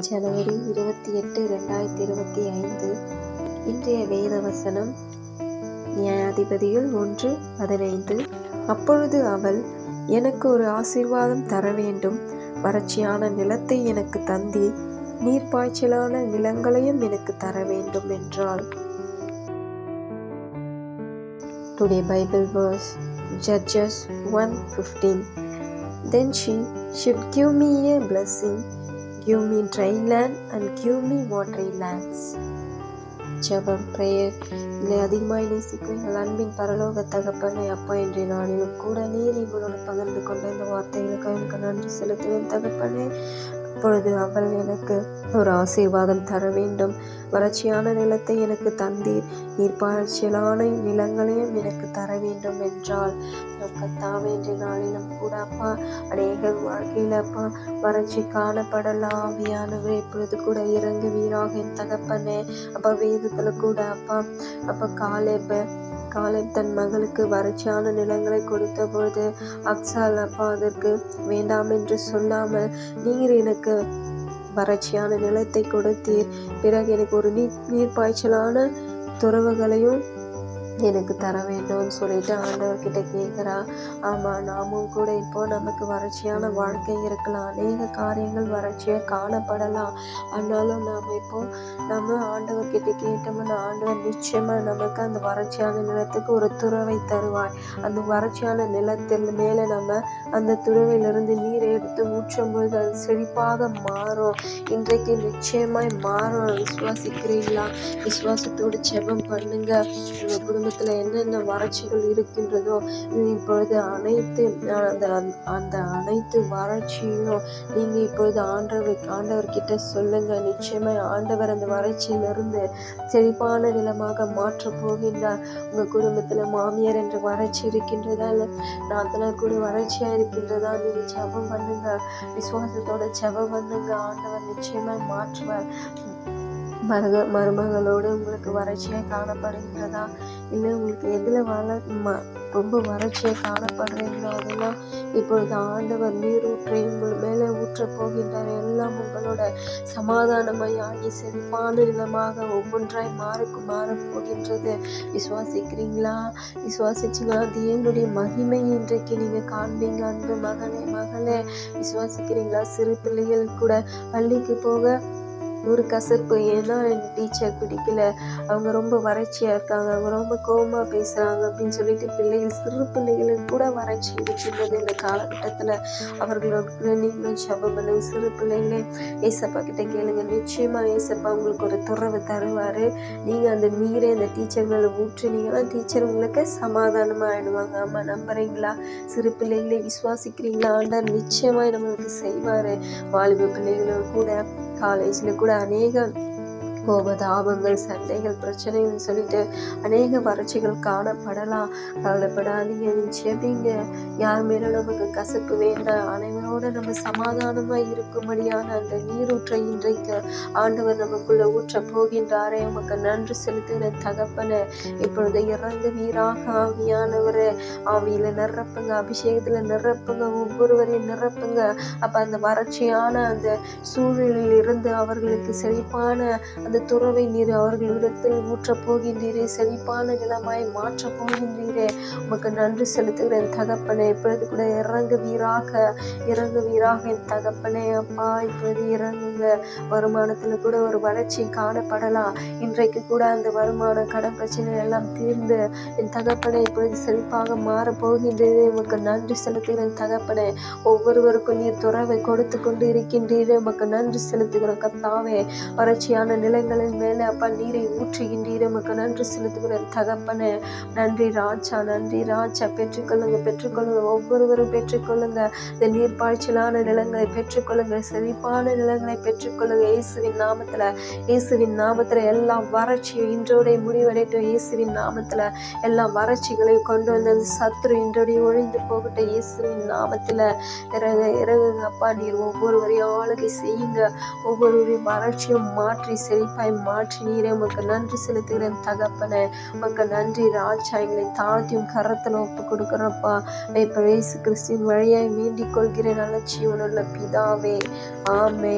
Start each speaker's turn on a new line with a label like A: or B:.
A: ஜனவரி இருபத்தி எட்டு ரெண்டாயிரத்தி இருபத்தி ஐந்து. இன்றைய வேத வசனம் நியாயாதிபதிகள் ஒன்று பதினைந்து. அப்பொழுது அவள் எனக்கு ஒரு ஆசீர்வாதம் தர வேண்டும். வறட்சியான நிலத்தை எனக்கு தந்தி நீர்ப்பாய்ச்சலான நிலங்களையும் எனக்கு தர வேண்டும் என்றாள். Today Bible verse Judges one fifteen Then she should give me a blessing. Give me dry land and give me watery lands ஜபம் பிரேயர் இல்லை அதிகமாக நேசிக்கிறேன் எங்கள் அன்பின் பரலோக தகப்பனை அப்பா என்ற நாளிலும் கூட நீர் எங்களோட பகிர்ந்து கொண்ட இந்த வார்த்தைகளுக்கு எனக்கு நன்றி செலுத்துவேன் தகப்பனே. அப்பொழுது அவள் எனக்கு ஒரு ஆசீர்வாதம் தர வேண்டும். வறட்சியான நிலத்தை எனக்கு தந்தீர். நீர்ப்பாய்ச்சலான நிலங்களையும் எனக்கு தர வேண்டும் என்றால் கத்தாவே என்ற நாளிலும் கூட அப்பா அநேக வாழ்க்கையில் அப்பா வறட்சி காணப்படலாம் ஆவியானவர் இப்பொழுது கூட இறங்குவீராக என் தகப்பனே. அப்பா வேதத்தில் கூட அப்பா அப்பா காலேப்ப காலேப் தன் மகளுக்கு வறட்சியான நிலங்களை கொடுத்த பொழுது அக்சால் அப்பா அதற்கு வேண்டாம் என்று சொல்லாமல் நீர் எனக்கு வறட்சியான நிலத்தை கொடுத்தீர். பிறகு எனக்கு ஒரு நீர் நீர்ப்பாய்ச்சலான துறவுகளையும் எனக்கு தர வேண்டும்னு சொல்லிட்டு ஆண்டவர்கிட்ட கேட்குறா. ஆமாம் நாமும் கூட இப்போ நமக்கு வறட்சியான வாழ்க்கை இருக்கலாம். அநேக காரியங்கள் வறட்சியாக காணப்படலாம். ஆனாலும் நாம் இப்போ நம்ம ஆண்டவர்கிட்ட கேட்டோம்னா ஆண்டவர் நிச்சயமாக நமக்கு அந்த வறட்சியான நிலத்துக்கு ஒரு துறவை தருவாய் அந்த வறட்சியான நிலத்தில் மேலே நம்ம அந்த துறவையிலிருந்து நீரை எடுத்து ஊற்றும் பொழுது அது செழிப்பாக மாறும். இன்றைக்கு நிச்சயமாய் மாறும். விசுவாசிக்கிறீங்களா விசுவாசத்தோடு செபம் பண்ணுங்க. உங்கள் குடும்பத்தில் என்னென்ன வறட்சிகள் இருக்கின்றதோ இப்பொழுது அனைத்து அந்த அந்த அனைத்து வறட்சியும் நீங்கள் இப்பொழுது ஆண்டவர் ஆண்டவர்கிட்ட சொல்லுங்க. நிச்சயமாக ஆண்டவர் அந்த வறட்சியிலிருந்து செழிப்பான நிலமாக மாற்றப் போகின்றார். உங்கள் குடும்பத்தில் மாமியார் என்ற வறட்சி இருக்கின்றதா இல்லை? நாத்தனார் கூட வறட்சியாக இருக்கின்றதா? நீங்கள் ஜெபம் பண்ணுங்க. விசுவாசத்தோட ஜெபம் பண்ணுங்க. ஆண்டவர் நிச்சயமாக மாற்றுவார். மருக மருமகளோடு உங்களுக்கு வறட்சியாக காணப்படுகின்றதா இல்லை உங்களுக்கு எதில் வள ம ரொம்ப வறட்சியாக காணப்படுறீங்களோ? அதெல்லாம் இப்பொழுது ஆண்டவர் நீர் ஊற்றை உங்கள் மேலே ஊற்றப் போகின்றார் எல்லாம் உங்களோட சமாதானமாய் செழிப்பான நிலமாக ஒவ்வொன்றாய் மாறுக்கு மாறப் போகின்றது. விசுவாசிக்கிறீங்களா? விசுவாசிச்சிங்களா தேவனுடைய மகிமை இன்றைக்கு நீங்கள் காண்பீங்க அன்பு மகனே மகளே. விசுவாசிக்கிறீங்களா? சிறு பிள்ளைகள் கூட பள்ளிக்கு போக ஒரு கசப்பு ஏன்னா எனக்கு டீச்சர் பிடிக்கல. அவங்க ரொம்ப வறட்சியாக இருக்காங்க. அவங்க ரொம்ப கோபமாக பேசுகிறாங்க அப்படின்னு சொல்லிட்டு பிள்ளைகள் சிறு பிள்ளைகளுக்கு கூட வறட்சி இருக்கின்றது இந்த காலகட்டத்தில். அவர்களோட நீங்களும் சபம் பண்ணுங்க. சிறு பிள்ளைங்களே ஏசப்பா கிட்ட கேளுங்க. நிச்சயமாக ஏசப்பா உங்களுக்கு ஒரு துறவு தருவார். நீங்கள் அந்த நீரை அந்த டீச்சர் மேலே ஊற்றுனீங்கன்னா டீச்சர் உங்களுக்கு சமாதானமாக ஆயிடுவாங்க. ஆமாம் நம்புறீங்களா? சிறு பிள்ளைகளை விசுவாசிக்கிறீங்களா? ஆண்டார் நிச்சயமாக நம்மளுக்கு செய்வார். வாலிப பிள்ளைகளும் கூட. காலேஜில் கூட அநேக கோபதாபங்கள் சண்டைகள் பிரச்சனைகள் சொல்லிட்டு அநேக வறட்சிகள் காணப்படலாம். கவலைப்படாதீங்க ஜெபிங்க யார் மேலும் நமக்கு கசப்பு வேண்டாம். அனைவரோட நம்ம சமாதானமாக இருக்கும்படியான அந்த நீரூற்றை இன்றைக்கு ஆண்டவர் நமக்குள்ள ஊற்ற போகின்றாரே. உமக்கு நன்றி செலுத்துகிற தகப்பனை. இப்பொழுது இறந்து வீராக ஆவியானவர். ஆவியில் நிரப்புங்க அபிஷேகத்தில் நிரப்புங்க ஒவ்வொருவரையும் நிரப்புங்க. அப்போ அந்த வறட்சியான அந்த சூழலில் இருந்து அவர்களுக்கு செழிப்பான அந்த துறவை நீர் அவர்களிடத்தில் ஊற்றப் போகின்றீரே செழிப்பான நிலமாய் மாற்றப் போகின்றீரே. உமக்கு நன்றி செலுத்துகிறேன் தகப்பனே இப்பொழுது கூட இறங்கு வீராக இறங்கு வீராக என் தகப்பனே. அப்பா இப்பொழுது இறங்குங்க. வருமானத்தில் கூட ஒரு வளர்ச்சி காணப்படலாம். இன்றைக்கு கூட அந்த வருமான கடன் பிரச்சனை எல்லாம் தீர்ந்து என் தகப்பனை இப்பொழுது செழிப்பாக மாறப் போகின்றதே உமக்கு நன்றி செலுத்துகிறேன் தகப்பனே ஒவ்வொருவருக்கும் நீர் துறவை கொடுத்து கொண்டு இருக்கின்றீரே. உமக்கு நன்றி செலுத்துகிறோம் கத்தாவே வறட்சியான நிலை நிலங்களின் மேலே அப்பா நீரை ஊற்றுகின்ற உமக்கு நன்றி செலுத்துகிறேன். தகப்பனே நன்றி ராஜா நன்றி ராஜா. பெற்றுக்கொள்ளுங்க பெற்றுக்கொள்ளுங்க. ஒவ்வொருவரும் பெற்றுக்கொள்ளுங்க. இந்த நீர்ப்பாய்ச்சலான நிலங்களை பெற்றுக்கொள்ளுங்க. செழிப்பான நிலங்களை பெற்றுக்கொள்ளுங்க. இயேசுவின் நாமத்தில் இயேசுவின் நாமத்தில் எல்லா வறட்சியும் இன்றோடைய முடிவடைட்டும் இயேசுவின் நாமத்தில் எல்லா வறட்சிகளையும் கொண்டு வந்து அந்த இன்றோடைய ஒழிந்து போகட்டும். இயேசுவின் நாமத்தில் இறங்க இறங்குங்க அப்பா நீர் ஒவ்வொருவரையும் ஆளுகை செய்யுங்க. ஒவ்வொருவரையும் வறட்சியும் மாற்றி செழிப்பாய் மாற்றி நீரே உமக்கு நன்றி செலுத்துகிறேன். தகப்பனே உமக்கு நன்றி. ராஜா எங்களை தாழ்த்தியும் கரத்தில் ஒப்பு கொடுக்குறப்பா இப்போ இயேசு கிறிஸ்தின் வழியாய் வேண்டிக் கொள்கிறேன். நல்ல ஜீவனுள்ள பிதாவே. ஆமே